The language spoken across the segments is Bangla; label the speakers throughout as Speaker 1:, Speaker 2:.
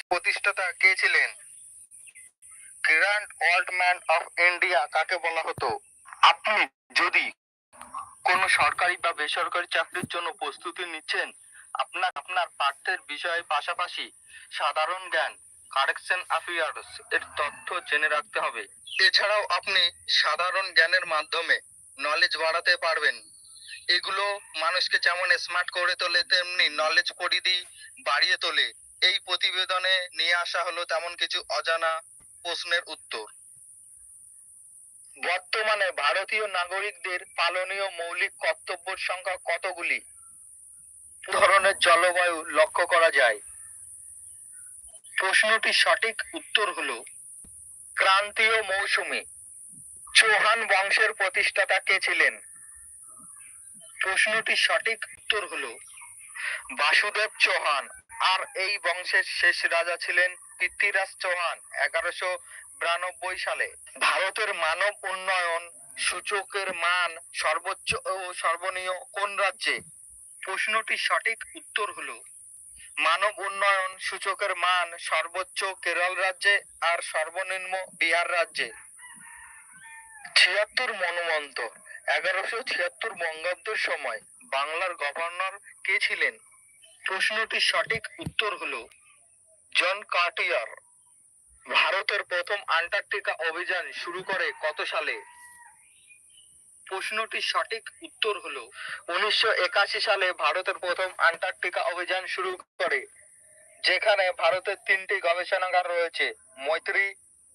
Speaker 1: প্রতিষ্ঠাতা কে ছিলেন? Grand old man of India কাকে বলা হতো? আপনি যদি কোনো সরকারি বা বেসরকারি চাকরির জন্য প্রস্তুতি নিচ্ছেন, আপনার আপনার পাঠ্যের বিষয়ের পাশাপাশি সাধারণ জ্ঞান কারেকশন অ্যাফেয়ার্স এর তথ্য জেনে রাখতে হবে। এছাড়াও আপনি সাধারণ জ্ঞানের মাধ্যমে নলেজ বাড়াতে পারবেন। এগুলো মানুষকে যেমন স্মার্ট করে তোলে, তেমনি নলেজ পরিধি বাড়িয়ে তোলে। এই প্রতিবেদনে নিয়ে আসা হলো তেমন কিছু অজানা প্রশ্নের উত্তর। বর্তমানে ভারতীয় নাগরিকদের পালনীয় মৌলিক কর্তব্যের সংখ্যা কতগুলি? ধরনের জলবায়ু লক্ষ্য করা যায়। প্রশ্নটির সঠিক উত্তর হলো, ক্রান্তীয় মৌসুমী চৌহান বংশের প্রতিষ্ঠাতা কে ছিলেন? প্রশ্নটির সঠিক উত্তর হলো, বাসুদেব চৌহান। আর এই বংশের শেষ রাজা ছিলেন পৃথ্বীরাজ চৌহান, এগারোশো বিরানব্বই সালে। ভারতের মানব উন্নয়ন সূচকের মান সর্বোচ্চ ও সর্বনীয় কোন রাজ্যে? প্রশ্নটির সঠিক উত্তর হলো, মানব উন্নয়ন সূচকের মান সর্বোচ্চ কেরল রাজ্যে আর সর্বনিম্ন বিহার রাজ্যে। ছিয়াত্তর মনমন্ত এগারোশো ছিয়াত্তর বঙ্গাব্দের সময় বাংলার গভর্নর কে ছিলেন? প্রশ্নটির সঠিক উত্তর হলো জন কার্টিয়ার। ভারতের প্রথম আন্টার্কটিকা অভিযান শুরু করে কত সালে? প্রশ্নটির সঠিক উত্তর হলো উনিশশো সালে ভারতের প্রথম আন্টার্কটিকা অভিযান শুরু করে, যেখানে ভারতের তিনটি গবেষণাগার রয়েছে, মৈত্রী,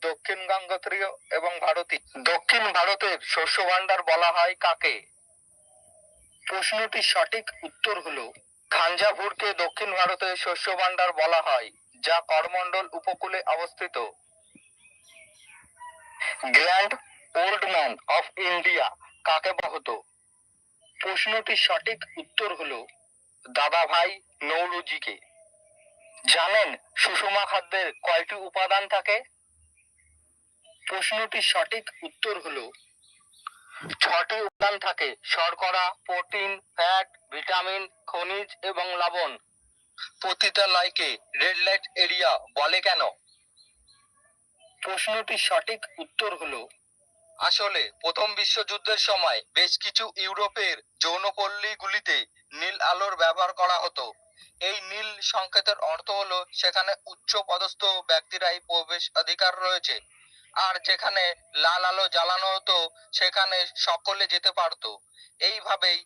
Speaker 1: দক্ষিণ গঙ্গোত্রীয় এবং ভারতী। দক্ষিণ ভারতের শস্য ভান্ডার বলা হয় কাকে? প্রশ্নটির সঠিক উত্তর হলো খাঞ্জাভুরকে দক্ষিণ ভারতের শস্য ভান্ডার বলা হয়, যা করমণ্ডল উপকূলে অবস্থিত। Grand old man of India কাকে বলা হতো প্রশ্নটির সঠিক উত্তর হলো দাদাভাই নৌরুজিকে জানেন সুষমা খাদ্যের কয়টি উপাদান থাকে? প্রশ্নটির সঠিক উত্তর হলো ছটি উপাদান থাকে, শর্করা, প্রোটিন, ফ্যাট, ভিটামিন, খনিজ এবং লবণ। প্রতিটা লাইকে রেড লাইট এরিয়া বলে কেন? প্রশ্নটির সঠিক উত্তর হলো, আসলে প্রথম বিশ্বযুদ্ধের সময় বেশ কিছু ইউরোপের যৌনপল্লীগুলিতে নীল আলোর ব্যবহার করা হতো। এই নীল সংকেতের অর্থ হলো, সেখানে উচ্চ পদস্থ ব্যক্তিরাই প্রবেশ অধিকার রয়েছে। আর যেখানে লাল আলো জ্বালানো হতো সেখানে সকলে যেতে পারতো। এইভাবেই